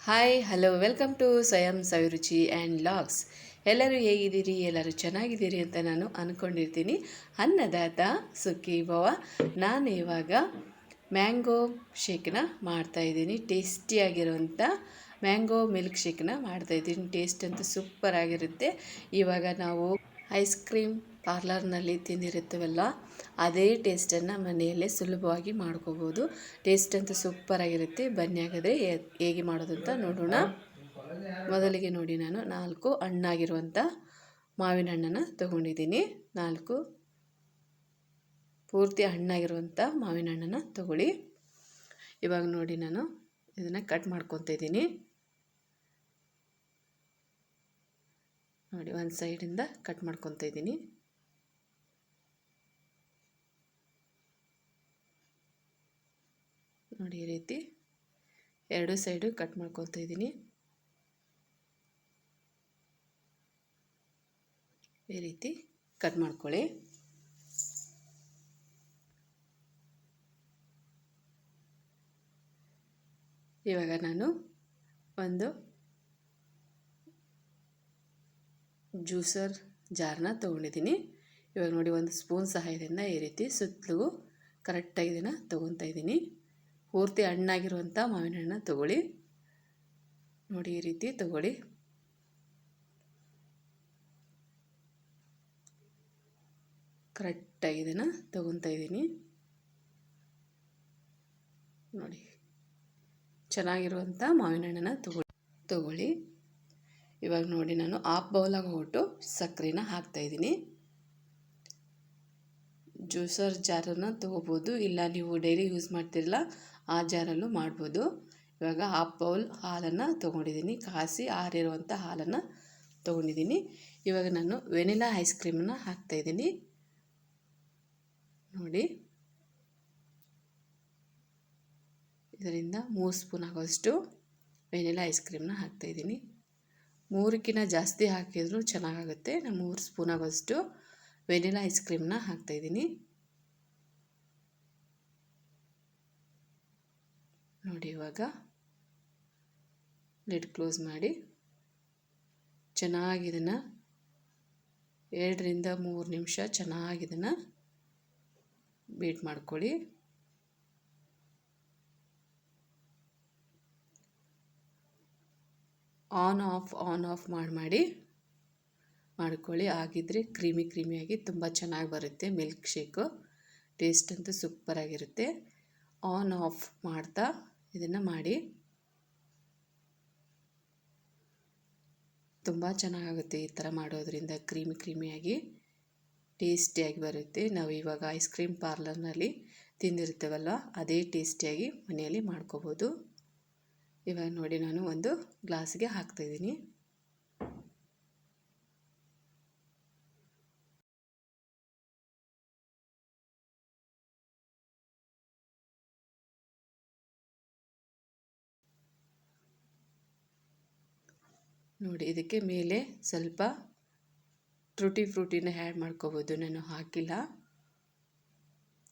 Hi hello welcome to ಸ್ವಯಂ ಸವಿರುಚಿ and logs ಎಲ್ಲರೂ ಹೇಗಿದ್ದೀರಿ? ಎಲ್ಲರೂ ಚೆನ್ನಾಗಿದ್ದೀರಿ ಅಂತ ನಾನು ಅಂದ್ಕೊಂಡಿರ್ತೀನಿ ಅನ್ನದಾತ ಸುಕ್ಕಿ ಭವ ನಾನು ಇವಾಗ ಮ್ಯಾಂಗೋ ಶೇಕ್ನ ಮಾಡ್ತಾಯಿದ್ದೀನಿ ಟೇಸ್ಟಿಯಾಗಿರುವಂಥ ಮ್ಯಾಂಗೋ ಮಿಲ್ಕ್ ಶೇಕ್ನ ಮಾಡ್ತಾಯಿದ್ದೀನಿ ಟೇಸ್ಟ್ ಅಂತೂ ಸೂಪರ್ ಆಗಿರುತ್ತೆ ಇವಾಗ ನಾವು ಐಸ್ ಕ್ರೀಮ್ ಪಾರ್ಲರ್ನಲ್ಲಿ ತಿಂದಿರುತ್ತವೆಲ್ಲ, ಅದೇ ಟೇಸ್ಟನ್ನು ಮನೆಯಲ್ಲೇ ಸುಲಭವಾಗಿ ಮಾಡ್ಕೋಬೋದು. ಟೇಸ್ಟ್ ಅಂತೂ ಸೂಪರಾಗಿರುತ್ತೆ ಬನ್ನಿ ಹಾಗಾದರೆ ಹೇಗೆ ಮಾಡೋದು ಅಂತ ನೋಡೋಣ. ಮೊದಲಿಗೆ ನೋಡಿ ನಾನು ನಾಲ್ಕು ಹಣ್ಣಾಗಿರುವಂಥ ಮಾವಿನ ಹಣ್ಣನ್ನು ತಗೊಂಡಿದ್ದೀನಿ. ನಾಲ್ಕು ಪೂರ್ತಿ ಹಣ್ಣಾಗಿರುವಂಥ ಮಾವಿನ ಹಣ್ಣನ್ನು ತಗೊಳ್ಳಿ. ಇವಾಗ ನೋಡಿ ನಾನು ಇದನ್ನು ಕಟ್ ಮಾಡ್ಕೊತ ಇದ್ದೀನಿ. ನೋಡಿ, ಒಂದು ಸೈಡಿಂದ ಕಟ್ ಮಾಡ್ಕೊತ ಇದ್ದೀನಿ. ನೋಡಿ ಈ ರೀತಿ. ಎರಡು ಸೈಡು ಕಟ್ ಮಾಡ್ಕೊತಾ ಇದ್ದೀನಿ. ಈ ರೀತಿ ಕಟ್ ಮಾಡ್ಕೊಳ್ಳಿ. ಇವಾಗ ನಾನು ಒಂದು ಜ್ಯೂಸರ್ ಜಾರನ್ನ ತೊಗೊಂಡಿದ್ದೀನಿ. ಇವಾಗ ನೋಡಿ ಒಂದು ಸ್ಪೂನ್ ಸಹಾಯದಿಂದ ಈ ರೀತಿ ಸುತ್ತಲೂ ಕರೆಕ್ಟಾಗಿ ಇದನ್ನು ತೊಗೊತಾ ಇದ್ದೀನಿ. ಪೂರ್ತಿ ಹಣ್ಣಾಗಿರುವಂಥ ಮಾವಿನ ಹಣ್ಣು ತಗೊಳ್ಳಿ. ನೋಡಿ ಈ ರೀತಿ ತಗೊಳ್ಳಿ. ಕರೆಕ್ಟಾಗಿ ಇದನ್ನು ತಗೊತಾ ಇದ್ದೀನಿ. ನೋಡಿ, ಚೆನ್ನಾಗಿರುವಂಥ ಮಾವಿನ ಹಣ್ಣನ್ನು ತಗೊಳ್ಳಿ. ತಗೊಳ್ಳಿ. ಇವಾಗ ನೋಡಿ ನಾನು ಹಾಫ್ ಬೌಲಾಗಿ ಹೊಟ್ಟು ಸಕ್ಕರೆನ ಹಾಕ್ತಾಯಿದ್ದೀನಿ ಜ್ಯೂಸರ್ ಜಾರನ್ನು ತೊಗೋಬೋದು. ಇಲ್ಲ, ನೀವು ಡೈಲಿ ಯೂಸ್ ಮಾಡ್ತಿರಲ್ಲ, ಆ ಜಾರಲ್ಲೂ ಮಾಡ್ಬೋದು. ಇವಾಗ ಹಾಫ್ ಬೌಲ್ ಹಾಲನ್ನು ತೊಗೊಂಡಿದ್ದೀನಿ. ಕಾಸಿ ಆರಿರುವಂಥ ಹಾಲನ್ನು ತೊಗೊಂಡಿದ್ದೀನಿ. ಇವಾಗ ನಾನು ವೆನಿಲಾ ಐಸ್ ಕ್ರೀಮನ್ನು ಹಾಕ್ತಾಯಿದ್ದೀನಿ ನೋಡಿ. ಇದರಿಂದ ಮೂರು ಸ್ಪೂನ್ ಆಗೋಷ್ಟು ವೆನಿಲಾ ಐಸ್ ಕ್ರೀಮ್ನ ಹಾಕ್ತಾಯಿದ್ದೀನಿ ಮೂರಕ್ಕಿಂತ ಜಾಸ್ತಿ ಹಾಕಿದರೂ ಚೆನ್ನಾಗಾಗುತ್ತೆ. ನಾನು ಮೂರು ಸ್ಪೂನ್ ಆಗೋಷ್ಟು ವೆನಿಲಾ ಐಸ್ ಕ್ರೀಮ್ನ ಹಾಕ್ತಾಯಿದ್ದೀನಿ ನೋಡಿ ಇವಾಗ ಲಿಡ್ ಕ್ಲೋಸ್ ಮಾಡಿ. ಚೆನ್ನಾಗಿ ಇದನ್ನು ಎರಡರಿಂದ ಮೂರು ನಿಮಿಷ ಚೆನ್ನಾಗಿ ಇದನ್ನು ಬೀಟ್ ಮಾಡ್ಕೊಳ್ಳಿ. ಆನ್ ಆಫ್ ಆನ್ ಆಫ್ ಮಾಡಿ ಮಾಡಿ. ಮಾಡ್ಕೊಳ್ಳಿ. ಆಗಿದ್ದರೆ ಕ್ರೀಮಿ ಕ್ರೀಮಿಯಾಗಿ ತುಂಬ ಚೆನ್ನಾಗಿ ಬರುತ್ತೆ ಮಿಲ್ಕ್ ಶೇಕು. ಟೇಸ್ಟ್ ಅಂತೂ ಸೂಪರಾಗಿರುತ್ತೆ ಆನ್ ಆಫ್ ಮಾಡ್ತಾ ಇದನ್ನು ಮಾಡಿ. ತುಂಬ ಚೆನ್ನಾಗುತ್ತೆ ಈ ಥರ ಮಾಡೋದ್ರಿಂದ ಕ್ರೀಮಿ ಕ್ರೀಮಿಯಾಗಿ. ಟೇಸ್ಟಿಯಾಗಿ ಬರುತ್ತೆ. ನಾವು ಇವಾಗ ಐಸ್ ಕ್ರೀಮ್ ಪಾರ್ಲರ್ನಲ್ಲಿ ತಿಂದಿರ್ತೇವಲ್ವ? ಅದೇ ಟೇಸ್ಟಿಯಾಗಿ ಮನೆಯಲ್ಲಿ ಮಾಡ್ಕೋಬೋದು. ಇವಾಗ ನೋಡಿ ನಾನು ಒಂದು ಗ್ಲಾಸ್ಗೆ ಹಾಕ್ತಾಯಿದ್ದೀನಿ ನೋಡಿ, ಇದಕ್ಕೆ ಮೇಲೆ ಸ್ವಲ್ಪ ಟ್ರೂಟಿ ಫ್ರೂಟಿನ ಆ್ಯಡ್ ಮಾಡ್ಕೋಬೋದು. ನಾನು ಹಾಕಿಲ್ಲ.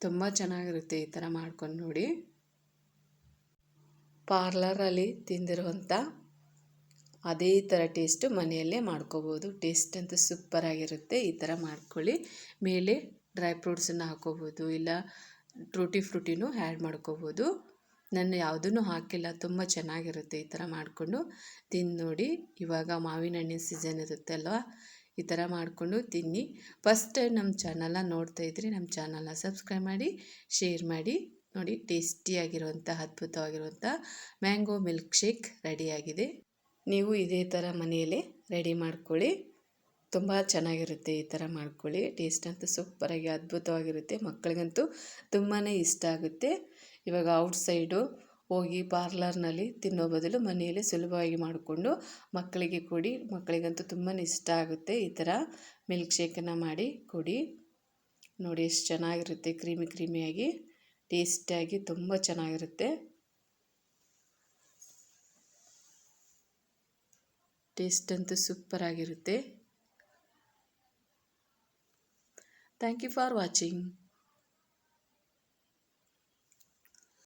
ತುಂಬ ಚೆನ್ನಾಗಿರುತ್ತೆ ಈ ಥರ ಮಾಡ್ಕೊಂಡು ನೋಡಿ. ಪಾರ್ಲರಲ್ಲಿ ತಿಂದಿರುವಂಥ ಅದೇ ಥರ ಟೇಸ್ಟು ಮನೆಯಲ್ಲೇ ಮಾಡ್ಕೋಬೋದು. ಟೇಸ್ಟ್ ಅಂತೂ ಸೂಪರಾಗಿರುತ್ತೆ. ಈ ಥರ ಮಾಡ್ಕೊಳ್ಳಿ. ಮೇಲೆ ಡ್ರೈ ಫ್ರೂಟ್ಸನ್ನು ಹಾಕೋಬೋದು. ಇಲ್ಲ, ಟ್ರೂಟಿ ಫ್ರೂಟಿನೂ ಆ್ಯಡ್ ಮಾಡ್ಕೋಬೋದು. ನಾನು ಯಾವುದನ್ನು ಹಾಕಿಲ್ಲ. ತುಂಬ ಚೆನ್ನಾಗಿರುತ್ತೆ ಈ ಥರ ಮಾಡಿಕೊಂಡು. ತಿಂದು ನೋಡಿ. ಇವಾಗ ಮಾವಿನ ಹಣ್ಣಿನ ಸೀಸನ್ ಇರುತ್ತೆ ಅಲ್ವಾ? ಈ ಥರ ಮಾಡಿಕೊಂಡು ತಿನ್ನಿ. ಫಸ್ಟ್ ಟೈಮ್ ನಮ್ಮ ಚಾನಲ್ನ ನೋಡ್ತಾ ಇದ್ರಿ ನಮ್ಮ ಚಾನಲ್ನ ಸಬ್ಸ್ಕ್ರೈಬ್ ಮಾಡಿ ಶೇರ್ ಮಾಡಿ. ನೋಡಿ ಟೇಸ್ಟಿಯಾಗಿರುವಂಥ ಅದ್ಭುತವಾಗಿರುವಂಥ ಮ್ಯಾಂಗೋ ಮಿಲ್ಕ್ ಶೇಕ್ ರೆಡಿಯಾಗಿದೆ. ನೀವು ಇದೇ ಥರ ಮನೆಯಲ್ಲೇ ರೆಡಿ ಮಾಡ್ಕೊಳ್ಳಿ. ತುಂಬ ಚೆನ್ನಾಗಿರುತ್ತೆ ಈ ಥರ ಮಾಡ್ಕೊಳ್ಳಿ. ಟೇಸ್ಟ್ ಅಂತೂ ಸೂಪರಾಗಿ, ಅದ್ಭುತವಾಗಿರುತ್ತೆ. ಮಕ್ಕಳಿಗಂತೂ ತುಂಬಾ ಇಷ್ಟ ಆಗುತ್ತೆ. ಇವಾಗ ಔಟ್ಸೈಡು ಹೋಗಿ ಪಾರ್ಲರ್ನಲ್ಲಿ ತಿನ್ನೋ ಬದಲು ಮನೆಯಲ್ಲೇ ಸುಲಭವಾಗಿ ಮಾಡಿಕೊಂಡು ಮಕ್ಕಳಿಗೆ ಕೊಡಿ. ಮಕ್ಕಳಿಗಂತೂ ತುಂಬಾ ಇಷ್ಟ ಆಗುತ್ತೆ ಈ ಥರ ಮಿಲ್ಕ್ ಶೇಕನ್ನು ಮಾಡಿ ಕೊಡಿ. ನೋಡಿ ಎಷ್ಟು ಚೆನ್ನಾಗಿರುತ್ತೆ ಕ್ರೀಮಿ ಕ್ರೀಮಿಯಾಗಿ, ಟೇಸ್ಟಿಯಾಗಿ ತುಂಬ ಚೆನ್ನಾಗಿರುತ್ತೆ. ಟೇಸ್ಟ್ ಅಂತೂ ಸೂಪರಾಗಿರುತ್ತೆ ಥ್ಯಾಂಕ್ ಯು ಫಾರ್ ವಾಚಿಂಗ್.